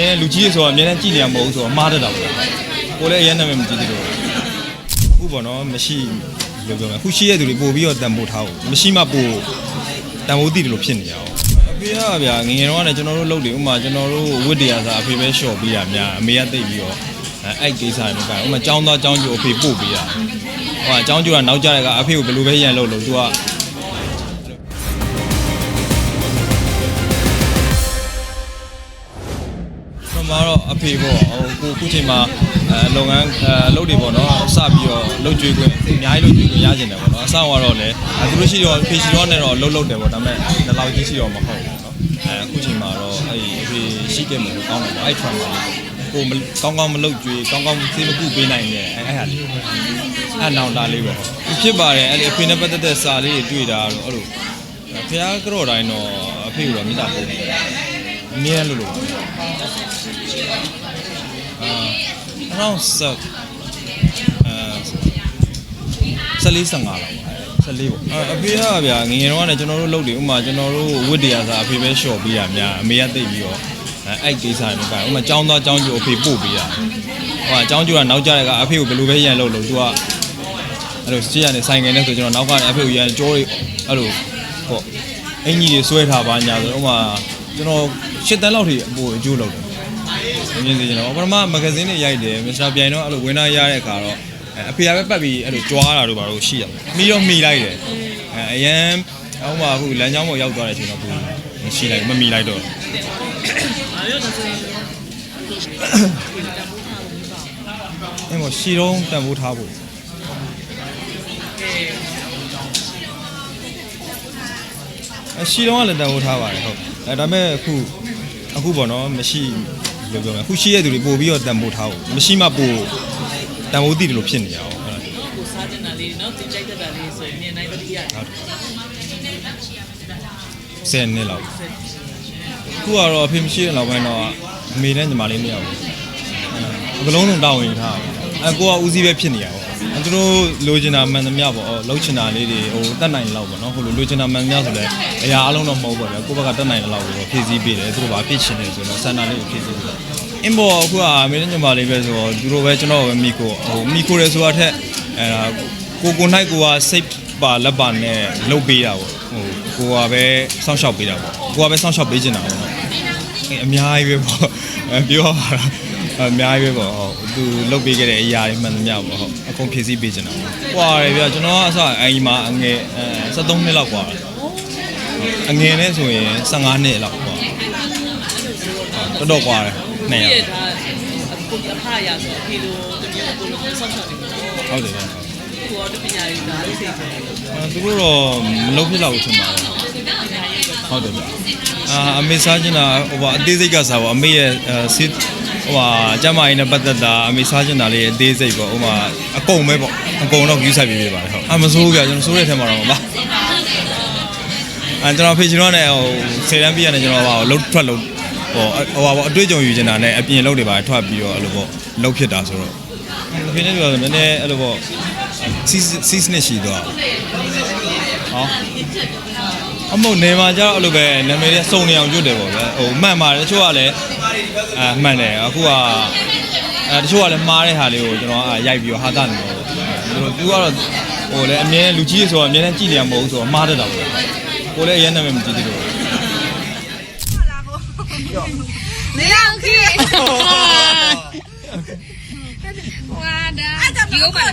မြဲလူကြီးတွေဆိုတော့အမြဲတမ်းကြည့်နေရမဟုတ်ဘူးဆိုတော့မှားတတ်တာပေါ့ကိုလည်းအရင်နာမည်မကြည့်သေးလို့အခုပေါ့နော်မရှိလို့ပြောမယ်အခုရှိရတဲ့သူတွေပို့ပြီးတော့တန်ဖိုးထားဖို့မရှိမှပို့တန်ဖိုးတည်တယ်လို့ဖြစ်နေရအောင်အဖေကဗျာငယ်ငယ်တော့ကလည်းကျွန်တော်တို့လုပ်တယ်ဥမာကျွန်တော်တို့ဝတ်တရားစားအဖေပဲလျှော့ပေးရများအမေကတိတ်ပြီးတော့အဲအဲ့ကိစ္စတွေမကဥမာចောင်းသားចောင်းကျိုးအဖေပို့ပေးရဟိုကចောင်းကျိုးကနောက်ကြတဲ့ကအဖေကိုဘယ်လိုပဲရန်လုပ်လို့သူက ပထမတော့အဖေပေါ့ဟိုကိုခုချိန်မှာအဲလုပ်ငန်းအဲလုပ်တွေပေါ့နော်စပြီးတော့လုပ်ကြွေးခွင့်အများကြီးလုပ်ကြွေးခွင့်ရကျင်တယ်ပေါ့နော်အဆောင်ကတော့လည်းအဲသူတို့ရှိတော့ဖေရှိတော့နဲ့တော့လှုပ်လှုပ်တယ်ပေါ့ဒါပေမဲ့ဒီလောက်ကြီးရှိတော့မဟုတ်ဘူးနော်အဲအခုချိန်မှာတော့အဲ့အဖေရှိခဲ့မယ်လို့ကောင်းတယ်ပေါ့အဲ့ trauma ကိုမကောင်းကောင်းမလုပ်ကြွေးကောင်းကောင်းသိမကူပေးနိုင်တယ်အဲ့အဲ့ဟာလေးအဲ့နောင်တာလေးပဲဖြစ်ပါတယ်အဲ့ဒီအဖေနဲ့ပတ်သက်တဲ့စာလေးတွေတွေ့တာတော့အဲ့လိုဖះကြော့တိုင်းတော့အဖေကတော့မိသားပို့တယ် အမြဲလို့လို့ပါ around ဆက်အဲ14 15လောက်14ပေါ့အဖေကဗျာငငယ်တော့ကလည်းကျွန်တော်တို့လုပ်တယ်ဥမာကျွန်တော်တို့ဝတ်တရားစားအဖေပဲလျှော့ပေးရများအမေကတိတ်ပြီးတော့အဲအဲ့ကိစ္စတွေမကဥမာចောင်းသားចောင်းကျိုးအဖေပို့ပေးရဟိုကចောင်းကျိုးကနောက်ကြတဲ့ကအဖေကိုဘယ်လိုပဲရန်လုပ်လို့သူကအဲ့လိုရှေ့ကနေဆိုင်ငယ်နဲ့ဆိုကျွန်တော်နောက်ကနေအဖေကိုရန်ကြောတွေအဲ့လိုဟောအင်ကြီးတွေဆွဲထားပါညာဆိုဥမာ ကျွန်တော်ရှစ်တန်းလောက်ထိအပိုအကျိုးလုပ်တယ်မြင်စီကျွန်တော်ပထမမဂဇင်းတွေရိုက်တယ်မစ္စတာပြိုင်တော့အဲ့လိုဝင်လာရတဲ့အခါတော့အဲအဖေကပဲပတ်ပြီးအဲ့လိုကြွားတာတို့ဘာလို့ရှိရမီတော့မီလိုက်တယ်အဲအရန်အောက်မှာအခုလမ်းကြောင်းပေါ်ရောက်သွားတဲ့အချိန်တော့ဘူးမရှိလိုက်မမီလိုက်တော့အဲ့မရှီတော့တန်ဖိုးထားဖို့အ ရှီတော့ကလည်းတန်ဖိုးထားပါတယ်ဟုတ်အဲဒါပေမဲ့အခုအခုပေါ့နော်မရှိလို့ပြောမယ်အခုရှိရတဲ့သူတွေပို့ပြီးတော့တန်ဖိုးထားဖို့မရှိမှပို့တန်ဖိုးတည်တယ်လို့ဖြစ်နေရအောင်ဟုတ်လားကိုစားတင်တာလေးနော်တင်ကြိုက်တတ်တာလေးဆိုရင်မြင်နိုင်တတိယဟုတ်တယ်ဆယ်နှစ်လောက်ခုကတော့အဖေမရှိတဲ့နောက်ပိုင်းတော့အမေနဲ့ညီမလေးမရဘူးအဲဘလုံးလုံးတောင်းဝင်ထားတယ်အဲကိုကဦးစီးပဲဖြစ်နေရပါအဲ သူတို့လိုချင်တာမှန်သမျှပေါ့လှုပ်ချင်တာလေးတွေဟိုတက်နိုင်လောက်ပေါ့နော်ဟိုလိုလိုချင်တာမှန်သမျှဆိုလဲအရာအလုံးတော့မဟုတ်ပါဘူးကိုယ့်ဘက်ကတက်နိုင်တဲ့လောက်ကိုဖြည့်ဆည်းပေးတယ်သူတို့ကဖြစ်ချင်တယ်ဆိုတော့စန္ဒာလေးကိုဖြည့်ဆည်းပေးတယ်အင်းဘောအခုကအမေနဲ့ညီမလေးပဲဆိုတော့သူတို့ပဲကျွန်တော်ပဲမိကိုဟိုမိကိုရဲဆိုတာထက်အဲဒါကိုကိုနိုင်ကိုကစိတ်ပါလက်ပါနဲ့လှုပ်ပေးတာပေါ့ဟိုကိုကပဲစောင့်ရှောက်ပေးတာပေါ့ကိုကပဲစောင့်ရှောက်ပေးချင်တာပေါ့နော်အများကြီးပဲပေါ့အဲပြောရတာအများကြီးပဲပေါ့ဟုတ်သူလုတ်ပေးခဲ့တဲ့အရာတွေမှန်သမျှပေါ့ဟုတ်အ ကုန်ဖြည့်ဆည်းပေးချင်တာပေါ့ဟွာတယ်ဗျကျွန်တော်ကအစအရင်မှာအငယ်အဲ73နှစ်လောက်กว่าအငယ်နဲ့ဆိုရင်15နှစ်လောက်กว่าတော်တော်กว่าတယ်နှစ် ပြ ယောက် ည့်ဒါအခုအဖရဆိုအဖေလိုတကယ်ကိုလိုဆောက်ရှောက်နေတယ် ဟုတ်တယ်ဗျ ကိုတော့ပညာရေးဒါလေးစိတ်ချတယ် အဲသူတို့တော့မလုပ်ဖြစ်တော့ဘူးထင်ပါတယ် ပညာရေးက ဟုတ်တယ်ဗျအာအမေစားချင်တာဟိုပါအသေးစိတ်ကစားပေါ့အမေရဲ့စ စ်ဟိုပါကျမကြီးနဲ့ပတ်သက်တာအမေစားချင်တာလေးအသေးစိတ်ပေါ့ဟိုမှာအကုန်ပဲပေါ့အကုန်တော့ယူဆိုင်ပြပြပါတယ်ဟုတ်အမစိုးကြကျွန်တော်စိုးတဲ့ထဲမှာတော့မပါအဲကျွန်တော်ဖေချင်တော့နဲ့ဟိုဆယ်တန်းပြရတယ်ကျွန်တော်ပါလှုပ်ထွက်လှုပ်ဟိုဟိုပါပေါ့အတွေ့အကြုံယူချင်တာနဲ့အပြင်လှုပ်တွေပါထွက်ပြီးတော့အဲ့လိုပေါ့လှုပ်ဖြစ်တာဆိုတော့ဖေနေပြောတယ်နည်းနည်းအဲ့လိုပေါ့စီစီစနစ်ရှိသွားဟောအမုတ်နေမှာကျတော့အဲ့လိုပဲနာမည်လေးစုံနေအောင်ကျွတ်တယ်ပေါ့ဗျာဟိုမှန်ပါတယ်တချို့ကလည်း အဲမှန်တယ်အခုကအဲတချို့ကလည်းမှားတဲ့ဟာလေးကိုကျွန်တော်အဲရိုက်ပြီးတော့ဟာတာနေတော့ကျွန်တော်သူကတော့ဟိုလည်းအမြဲလူကြီးဆိုတော့အမြဲတမ်းကြည့်နေရမဟုတ်ဆိုတော့မှားတတ်တာပေါ့ကိုလည်းအရင်နာမည်မကြည့်သေးဘူးနေရအောင်ခေဝါဒါဒီဥပမာ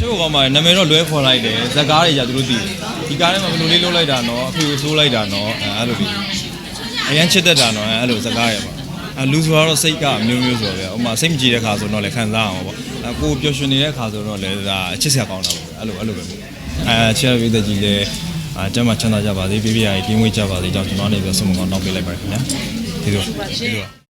ချို့ကောင်မနာမည်တော့လွဲခေါ်လိုက်တယ်ဇက်ကားတွေကြာသူတို့တည်ဒီကားထဲမှာဘယ်လိုလေးလုပ်လိုက်တာနော်အဖေကိုဆိုးလိုက်တာနော်အဲအဲ့လိုပြီးအရန်ချစ်တတ်တာနော်အဲအဲ့လိုဇက်ကားရပါ လူဆိုတော့စိတ်ကအမျိုးမျိုးဆိုတော့ဗျာဥမာစိတ်မကြည်တဲ့ခါဆိုတော့လည်းခံစားအောင်ပေါ့အကိုပျော်ရွှင်နေတဲ့ခါဆိုတော့လည်းဒါချစ်စရာကောင်းတာပေါ့အဲ့လိုအဲ့လိုပဲအဲချစ်ရပြည်သက်ကြီးလည်းအာကျမ်းမချမ်းသာကြပါစေပြပြရည်ပြင်းဝေးကြပါစေကြောင့်ကျွန်တော်အနေနဲ့ဆုမကောင်းတောင်းပေးလိုက်ပါတယ်ခင်ဗျာဒီလိုဒီလို